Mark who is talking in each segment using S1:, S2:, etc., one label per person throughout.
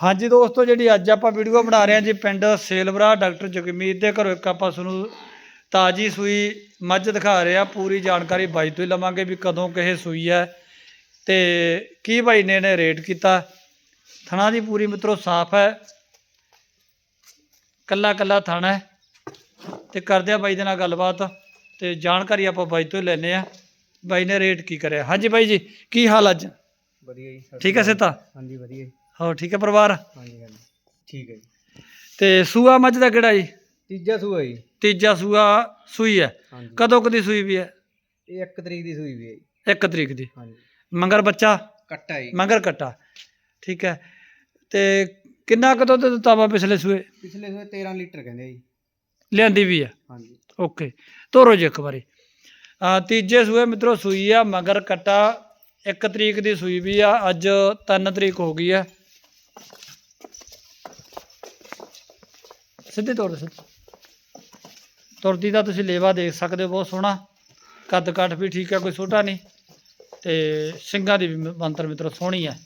S1: ਹਾਂਜੀ ਦੋਸਤੋ ਜਿਹੜੀ ਅੱਜ ਆਪਾਂ ਵੀਡੀਓ ਬਣਾ ਰਹੇ ਹਾਂ ਜੀ ਪਿੰਡ ਸੇਲਵਰਾ ਡਾਕਟਰ ਜਗਮੀਤ ਦੇ ਘਰੋਂ ਇੱਕ ਆਪਾਂ ਤੁਹਾਨੂੰ ਤਾਜੀ ਸੂਈ ਮੱਝ ਦਿਖਾ ਰਹੇ ਆ ਪੂਰੀ ਜਾਣਕਾਰੀ ਬਾਈ ਤੋਂ ਹੀ ਲਵਾਂਗੇ ਵੀ ਕਦੋਂ ਕਿਹੇ ਸੂਈ ਹੈ ਤੇ ਕੀ ਬਾਈ ਨੇ ਇਹਨੇ ਰੇਟ ਕੀਤਾ। ਥਣਾ ਦੀ ਪੂਰੀ ਮਿੱਤਰੋ ਸਾਫ਼ ਹੈ। ਕੱਲਾ ਕੱਲਾ ਥਣ ਹੈ। ਤੇ ਕਰਦੇ ਆ ਬਾਈ ਦੇ ਨਾਲ ਗੱਲਬਾਤ ਤੇ ਜਾਣਕਾਰੀ ਆਪਾਂ ਬਾਈ ਤੋਂ ਹੀ ਲੈਨੇ ਆ ਬਾਈ ਨੇ ਰੇਟ ਕੀ ਕਰਿਆ? ਹਾਂਜੀ ਬਾਈ ਜੀ ਕੀ ਹਾਲ ਅੱਜ?
S2: ਵਧੀਆ ਜੀ
S1: ਠੀਕ ਹੈ ਸਿੱਤਾ
S2: ਹਾਂਜੀ ਵਧੀਆ ਜੀ।
S1: ਹੋਰ ਠੀਕ ਹੈ ਪਰਿਵਾਰ?
S2: ਹਾਂਜੀ ਹਾਂਜੀ। ਠੀਕ ਹੈ ਜੀ।
S1: ਤੇ ਸੂਆ ਮੱਝ ਦਾ ਕਿਹੜਾ ਜੀ?
S2: ਤੀਜਾ ਸੂਆ ਜੀ।
S1: ਤੀਜਾ ਸੂਆ ਸੂਈ ਹੈ।
S2: ਹਾਂਜੀ।
S1: ਕਦੋਂ ਕਦੀ ਸੂਈ ਵੀ ਹੈ?
S2: ਇਹ 1 ਤਰੀਕ ਦੀ ਸੂਈ ਵੀ ਹੈ ਜੀ।
S1: 1 ਤਰੀਕ ਦੀ।
S2: ਹਾਂਜੀ।
S1: ਮੰਗਰ ਬੱਚਾ?
S2: ਕੱਟਾ ਜੀ।
S1: ਮੰਗਰ ਕੱਟਾ। ਠੀਕ ਹੈ। ਤੇ ਕਿੰਨਾ ਕਦੋਂ ਤੇ ਦਿੱਤਾ ਵਾ ਪਿਛਲੇ ਸੂਏ?
S2: ਪਿਛਲੇ ਸੂਏ 13 ਲੀਟਰ ਕਹਿੰਦੇ ਜੀ।
S1: ਲਿਆਂਦੀ ਵੀ ਹੈ।
S2: ਹਾਂਜੀ।
S1: ਓਕੇ। ਤੋਰੋ ਜੀ ਇੱਕ ਵਾਰੀ। ਆ ਤੀਜੇ ਸੂਏ ਮਿੱਤਰੋ ਸੂਈ ਆ ਮਗਰ ਕੱਟਾ। 1 ਤਰੀਕ ਦੀ ਸੂਈ ਵੀ ਆ। ਅੱਜ 3 ਤਰੀਕ ਹੋ ਗਈ ਆ ਸਿੱਧੇ ਤੋਰ ਸਿੱਧੇ। ਤੁਰਦੀ ਦਾ ਤੁਸੀਂ ਲੇਵਾ ਦੇਖ ਸਕਦੇ ਹੋ, ਬਹੁਤ ਸੋਹਣਾ। ਕੱਦ ਕੱਟ ਵੀ ਠੀਕ ਹੈ, ਕੋਈ ਛੋਟਾ ਨਹੀਂ। ਤੇ ਸਿੰਘਾਂ ਦੀ ਵੀ ਮੰਤਰ ਬਣਤਰ ਮਿੱਤਰੋ, ਸੋਹਣੀ ਹੈ।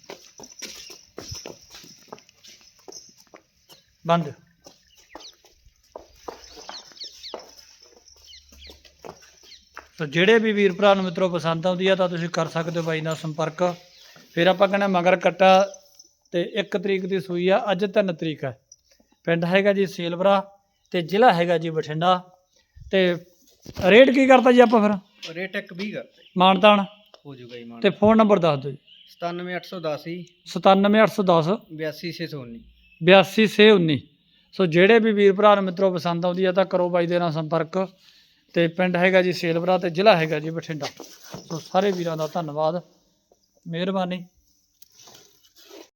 S1: ਬੰਦ। ਸੋ ਜਿਹੜੇ ਵੀ ਵੀਰ ਭਰਾ ਨੂੰ ਮਿੱਤਰੋ ਪਸੰਦ ਆਉਂਦੀ ਆ, ਤਾਂ ਤੁਸੀਂ ਕਰ ਸਕਦੇ ਹੋ ਬਾਈ ਨਾਲ ਸੰਪਰਕ। ਫਿਰ ਆਪਾਂ ਕਹਿੰਦੇ ਮਗਰ ਕੱਟਾ ਤੇ 1 ਤਰੀਕ ਦੀ ਸੂਈ ਆ, ਅੱਜ 3 ਤਰੀਕ ਹੈ। ਪਿੰਡ ਹੈਗਾ ਜੀ ਸੇਲਵਰਾ ਤੇ ਜ਼ਿਲ੍ਹਾ ਹੈਗਾ ਜੀ ਬਠਿੰਡਾ। ਤੇ ਰੇਟ ਕੀ ਕਰਤਾ ਜੀ ਆਪਾਂ ਫਿਰ?
S2: ਰੇਟ ਇੱਕ 20 ਕਰਤੇ
S1: ਮਾਨਤਾਨ
S2: ਹੋ ਜੂਗਾ ਜੀ ਮਾਨ
S1: ਤੇ ਫੋਨ ਨੰਬਰ ਦੱਸ ਦਿਓ ਜੀ।
S2: 97810 ਜੀ।
S1: 97810
S2: 82619
S1: 82619 ਸੋ ਜਿਹੜੇ ਵੀ ਵੀਰ ਭਰਾ ਨੂੰ ਮਿੱਤਰੋ ਪਸੰਦ ਆਉਂਦੀ ਆ ਤਾਂ ਕਰੋ ਬਾਈ ਦੇ ਨਾਲ ਸੰਪਰਕ। ਤੇ ਪਿੰਡ ਹੈਗਾ ਜੀ ਸੇਲਵਰਾ ਤੇ ਜ਼ਿਲ੍ਹਾ ਹੈਗਾ ਜੀ ਬਠਿੰਡਾ। ਸੋ ਸਾਰੇ ਵੀਰਾਂ ਦਾ ਧੰਨਵਾਦ। ਮਿਹਰਬਾਨੀ।